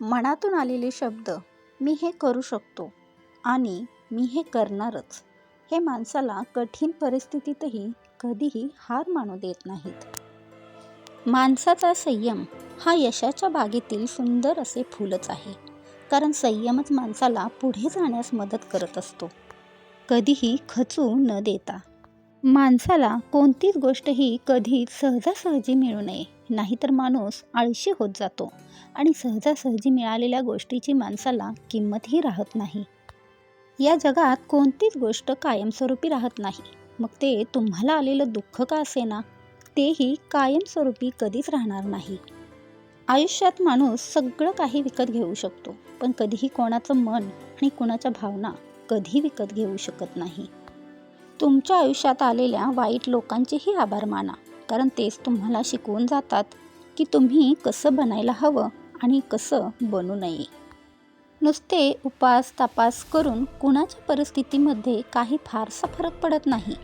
मनातून आलेले शब्द मी हे करू शकतो आणि मी हे करणारच. हे माणसाला कठीण परिस्थितीतही कधीही हार मानू देत नाहीत. माणसाचा संयम हा यशाच्या बागेतील सुंदर असे फुलच आहे. कारण संयमच माणसाला पुढे जाण्यास मदत करत असतो. कधीही खचू न देता माणसाला कोणतीच गोष्ट ही कधीच सहजासहजी मिळू नये. नाहीतर माणूस आळशी होत जातो आणि सहजासहजी मिळालेल्या गोष्टीची माणसाला किंमतही राहत नाही. या जगात कोणतीच गोष्ट कायमस्वरूपी राहत नाही. मग ते तुम्हाला आलेलं दुःख का असेना? तेही कायमस्वरूपी कधीच राहणार नाही. आयुष्यात माणूस सगळं काही विकत घेऊ शकतो पण कधीही कोणाचं मन आणि कोणाच्या भावना कधी विकत घेऊ शकत नाही. तुमच्या आयुष्यात आलेल्या वाईट लोकांचेही आभार माना. कारण तेच तुम्हाला शिकवून जातात की तुम्ही कसं बनायला हवं आणि कसं बनू नये. नुसते उपास तपास करून कुणाच्या परिस्थितीमध्ये काही फारसा फरक पडत नाही.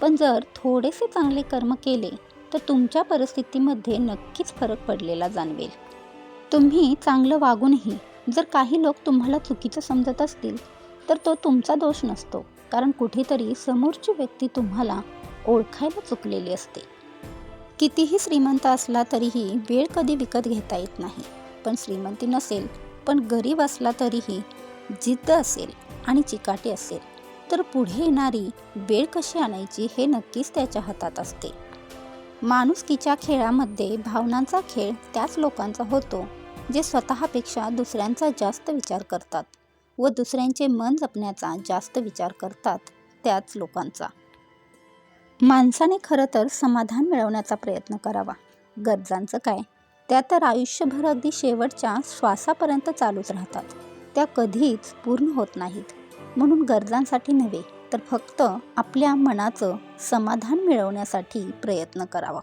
पण जर थोडेसे चांगले कर्म केले तर तुमच्या परिस्थितीमध्ये नक्कीच फरक पडलेला जाणवेल. तुम्ही चांगलं वागूनही जर काही लोक तुम्हाला चुकीचं समजत असतील तर तो तुमचा दोष नसतो. कारण कुठेतरी समोरची व्यक्ती तुम्हाला ओळखायला चुकलेली असते. कितीही श्रीमंत असला तरीही वेळ कधी विकत घेता येत नाही. पण श्रीमंती नसेल पण गरीब असला तरीही जिद्द असेल आणि चिकाटी असेल तर पुढे येणारी वेळ कशी आणायची हे नक्कीच त्याच्या हातात असते. माणुसकीच्या खेळामध्ये भावनांचा खेळ त्याच लोकांचा होतो जे स्वतःपेक्षा दुसऱ्यांचा जास्त विचार करतात. व दुसऱ्यांचे मन जपण्याचा जास्त विचार करतात त्याच लोकांचा. माणसाने खरं तर समाधान मिळवण्याचा प्रयत्न करावा. गरजांचं काय? त्या तर आयुष्यभर अगदी शेवटच्या श्वासापर्यंत चालूच राहतात. त्या कधीच पूर्ण होत नाहीत. म्हणून गरजांसाठी नव्हे तर फक्त आपल्या मनाचं समाधान मिळवण्यासाठी प्रयत्न करावा.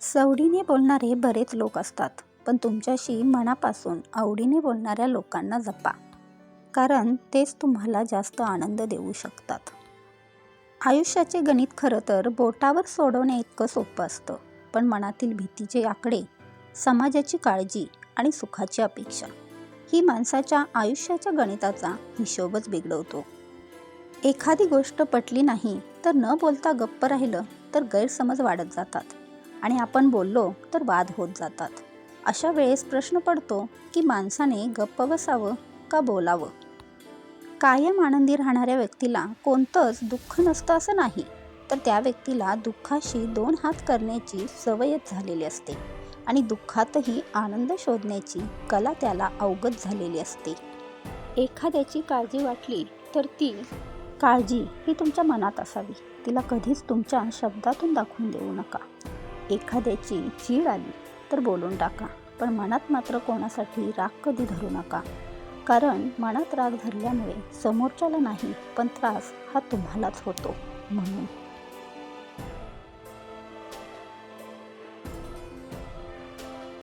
सवडीने बोलणारे बरेच लोक असतात पण तुमच्याशी मनापासून आवडीने बोलणाऱ्या लोकांना जपा. कारण तेच तुम्हाला जास्त आनंद देऊ शकतात. आयुष्याचे गणित खरं तर बोटावर सोडवणे इतकं सोपं असतं पण मनातील भीतीचे आकडे समाजाची काळजी आणि सुखाची अपेक्षा ही माणसाच्या आयुष्याच्या गणिताचा हिशोबच बिघडवतो. एखादी गोष्ट पटली नाही तर न बोलता गप्प राहिलं तर गैरसमज वाढत जातात आणि आपण बोललो तर वाद होत जातात. अशा वेळेस प्रश्न पडतो की माणसाने गप्प बसावं का बोलावं. कायम आनंदी राहणाऱ्या व्यक्तीला कोणतंच दुःख नसतं असं नाही. तर त्या व्यक्तीला दुःखाशी दोन हात करण्याची सवयच झालेली असते आणि दुःखातही आनंद शोधण्याची कला त्याला अवगत झालेली असते. एखाद्याची काळजी वाटली तर ती काळजी ही तुमच्या मनात असावी. तिला कधीच तुमच्या शब्दातून दाखवून देऊ नका. एखाद्याची चीड आली तर बोलून टाका. पण मनात मात्र कोणासाठी राग कधी धरू नका. कारण मनात राग धरल्यामुळे समोरच्याला नाही पण त्रास हा तुम्हालाच होतो म्हणून